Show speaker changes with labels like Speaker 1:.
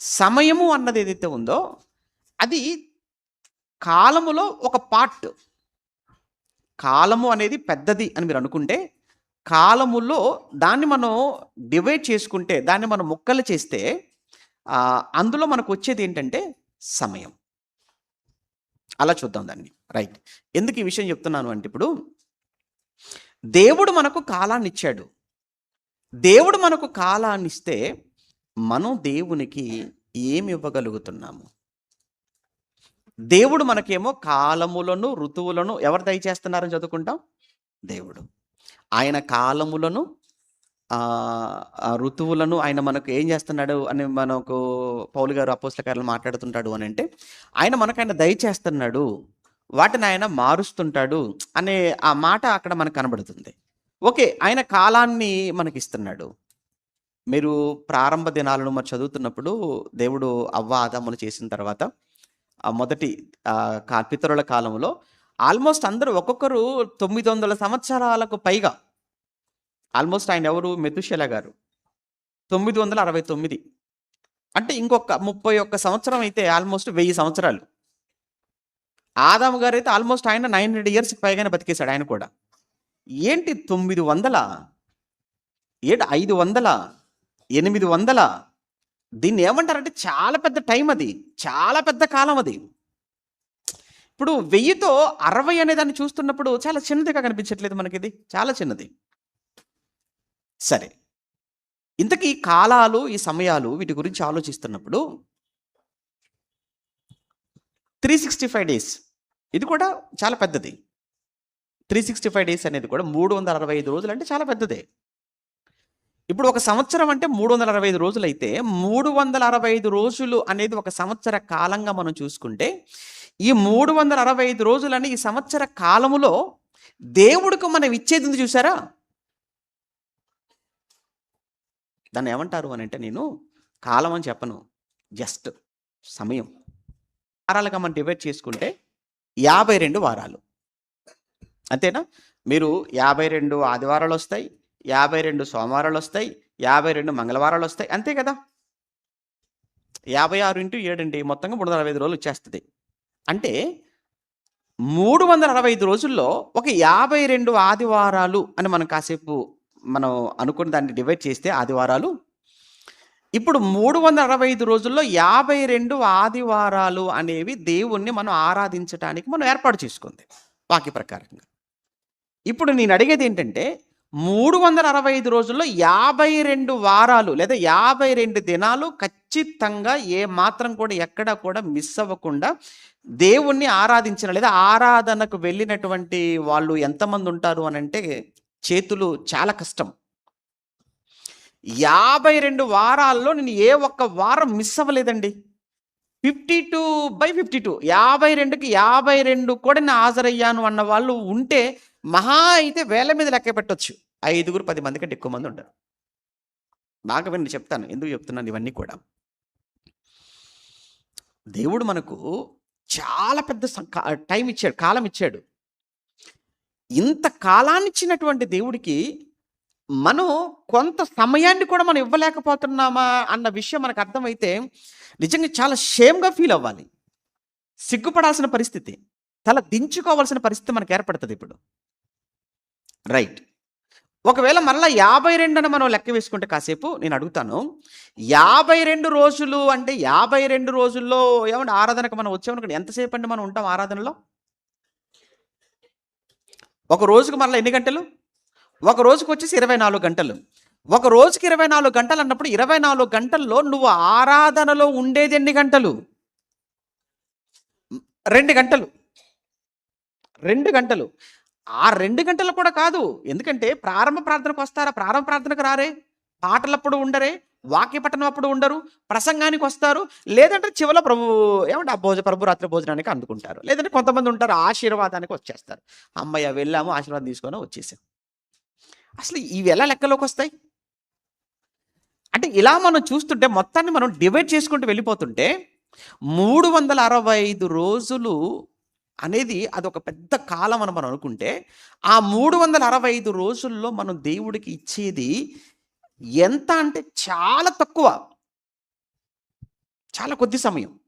Speaker 1: సమయము అన్నది ఏదైతే ఉందో అది కాలములో ఒక పార్ట్ కాలము అనేది పెద్దది అని మీరు అనుకుంటే కాలములో దాన్ని మనం డివైడ్ చేసుకుంటే దాన్ని మనం ముక్కలు చేస్తే అందులో మనకు వచ్చేది ఏంటంటే సమయం. అలా చూద్దాం దాన్ని. రైట్ ఎందుకు ఈ విషయం చెప్తున్నాను అంటే ఇప్పుడు దేవుడు మనకు కాలాన్ని ఇచ్చాడు దేవుడు మనకు కాలాన్ని ఇస్తే మనం దేవునికి ఏమి ఇవ్వగలుగుతున్నాము? దేవుడు మనకేమో కాలములను ఋతువులను ఎవరు దయచేస్తున్నారని చదువుకుంటాం? దేవుడు. ఆయన కాలములను ఋతువులను ఆయన మనకు ఏం చేస్తున్నాడు అని మనకు పౌలు గారు అపోస్తకారులు మాట్లాడుతుంటాడు అని అంటే ఆయన మనకు ఆయన దయచేస్తున్నాడు వాటిని ఆయన మారుస్తుంటాడు అనే ఆ మాట అక్కడ మనకు కనబడుతుంది. ఓకే ఆయన కాలాన్ని మనకి ఇస్తున్నాడు మీరు ప్రారంభ దినాలను మరి చదువుతున్నప్పుడు దేవుడు అవ్వ ఆదాములు చేసిన తర్వాత ఆ మొదటి పితరుల కాలంలో ఆల్మోస్ట్ అందరూ ఒక్కొక్కరు తొమ్మిది వందల సంవత్సరాలకు పైగా ఆల్మోస్ట్ ఆయన ఎవరు? మెతుషెల గారు. తొమ్మిది వందల అరవై తొమ్మిది. అంటే ఇంకొక ముప్పై ఒక్క సంవత్సరం అయితే ఆల్మోస్ట్ వెయ్యి సంవత్సరాలు. ఆదాము గారు అయితే ఆల్మోస్ట్ ఆయన నైన్ హండ్రెడ్ ఇయర్స్ పైగానే బతికేశాడు ఆయన కూడా. ఏంటి తొమ్మిది వందల? ఏంటి ఐదు వందల? ఎనిమిది వందల. దీన్ని ఏమంటారంటే చాలా పెద్ద టైం అది. చాలా పెద్ద కాలం అది. ఇప్పుడు వెయ్యితో అరవై అనే దాన్ని చూస్తున్నప్పుడు చాలా చిన్నదిగా కనిపించట్లేదు మనకి ఇది చాలా చిన్నది. సరే. ఇంతకీ కాలాలు ఈ సమయాలు వీటి గురించి ఆలోచిస్తున్నప్పుడు త్రీ సిక్స్టీ ఫైవ్ డేస్. ఇది కూడా చాలా పెద్దది. త్రీ సిక్స్టీ ఫైవ్ డేస్ అనేది కూడా మూడు వందల అరవై ఐదు రోజులు అంటే చాలా పెద్దదే. ఇప్పుడు ఒక సంవత్సరం అంటే మూడు వందల అరవై ఐదు రోజులు అయితే మూడు వందల అరవై ఐదు రోజులు అనేది ఒక సంవత్సర కాలంగా మనం చూసుకుంటే ఈ మూడు వందల అరవై ఐదు రోజులని ఈ సంవత్సర కాలములో దేవుడికి మనం ఇచ్చేది ఉంది చూసారా దాన్ని ఏమంటారు అని అంటే నేను కాలం అని చెప్పను. జస్ట్ సమయం. వారాలుగా మనం డివైడ్ చేసుకుంటే యాభై రెండు వారాలు. అంతేనా? మీరు యాభై రెండు ఆదివారాలు వస్తాయి యాభై రెండు సోమవారాలు వస్తాయి యాభై రెండు మంగళవారాలు వస్తాయి అంతే కదా? యాభై ఆరు ఇంటూ ఏడండి మొత్తంగా మూడు వందల అరవై ఐదు రోజులు వచ్చేస్తుంది. అంటే మూడు వందల అరవై ఐదు రోజుల్లో ఒక యాభై రెండు ఆదివారాలు అని మనం కాసేపు మనం అనుకున్న దాన్ని డివైడ్ చేస్తే ఆదివారాలు. ఇప్పుడు మూడు వందల అరవై ఐదు రోజుల్లో యాభై రెండు ఆదివారాలు అనేవి దేవుణ్ణి మనం ఆరాధించడానికి మనం ఏర్పాటు చేసుకుంది వాక్య ప్రకారంగా. ఇప్పుడు నేను అడిగేది ఏంటంటే మూడు వందల అరవై ఐదు రోజుల్లో యాభై రెండు వారాలు లేదా యాభై రెండు దినాలు ఖచ్చితంగా ఏ మాత్రం కూడా ఎక్కడా కూడా మిస్ అవ్వకుండా దేవుణ్ణి ఆరాధించిన లేదా ఆరాధనకు వెళ్ళినటువంటి వాళ్ళు ఎంతమంది ఉంటారు అని అంటే చేతులు చాలా కష్టం. యాభై రెండు వారాల్లో నేను ఏ ఒక్క వారం మిస్ అవ్వలేదండి. Fifty two by fifty two యాభై రెండుకి యాభై రెండు కూడా నేను హాజరయ్యాను అన్న వాళ్ళు ఉంటే మహా అయితే వేల మీద లెక్క పెట్టవచ్చు ఐదుగురు పది మంది కంటే ఎక్కువ మంది ఉంటారు బాగా విని చెప్తాను. ఎందుకు చెప్తున్నాను ఇవన్నీ కూడా? దేవుడు మనకు చాలా పెద్ద కా- టైం ఇచ్చాడు కాలం ఇచ్చాడు. ఇంత కాలాన్ని ఇచ్చినటువంటి దేవుడికి మనం కొంత సమయాన్ని కూడా మనం ఇవ్వలేకపోతున్నామా అన్న విషయం మనకు అర్థమైతే నిజంగా చాలా షేమ్గా ఫీల్ అవ్వాలి. సిగ్గుపడాల్సిన పరిస్థితి తల దించుకోవాల్సిన పరిస్థితి మనకు ఏర్పడుతుంది ఇప్పుడు. రైట్. ఒకవేళ మరలా యాభై రెండు అని మనం లెక్క వేసుకుంటే కాసేపు నేను అడుగుతాను. యాభై రెండు రోజులు అంటే యాభై రెండు రోజుల్లో ఏమంటే ఆరాధనకు మనం వచ్చామనుకోండి ఎంతసేపు అండి మనం ఉంటాం ఆరాధనలో? ఒక రోజుకు మరలా ఎన్ని గంటలు? ఒక రోజుకు వచ్చేసి ఇరవై నాలుగు గంటలు. ఒక రోజుకి ఇరవై నాలుగు గంటలు అన్నప్పుడు ఇరవై నాలుగు గంటల్లో నువ్వు ఆరాధనలో ఉండేది ఎన్ని గంటలు? రెండు గంటలు. రెండు గంటలు. ఆ రెండు గంటలు కూడా కాదు. ఎందుకంటే ప్రారంభ ప్రార్థనకు వస్తారా? ప్రారంభ ప్రార్థనకు రారే. పాటలప్పుడు ఉండరే. వాక్య పట్టణం అప్పుడు ఉండరు. ప్రసంగానికి వస్తారు. లేదంటే చివరి ప్రభు ఏమంటే ఆ భోజ ప్రభు రాత్రి భోజనానికి అందుకుంటారు. లేదంటే కొంతమంది ఉంటారు ఆశీర్వాదానికి వచ్చేస్తారు. అమ్మయ్య వెళ్ళాము ఆశీర్వాదం తీసుకొని వచ్చేసాం. అసలు ఇవి ఎలా లెక్కలోకి వస్తాయి? అంటే ఇలా మనం చూస్తుంటే మొత్తాన్ని మనం డివైడ్ చేసుకుంటూ వెళ్ళిపోతుంటే మూడు వందల అరవై ఐదు రోజులు అనేది అదొక పెద్ద కాలం అని మనం అనుకుంటే ఆ మూడు వందల అరవై ఐదు రోజుల్లో మనం దేవుడికి ఇచ్చేది ఎంత అంటే చాలా తక్కువ. చాలా కొద్ది సమయం.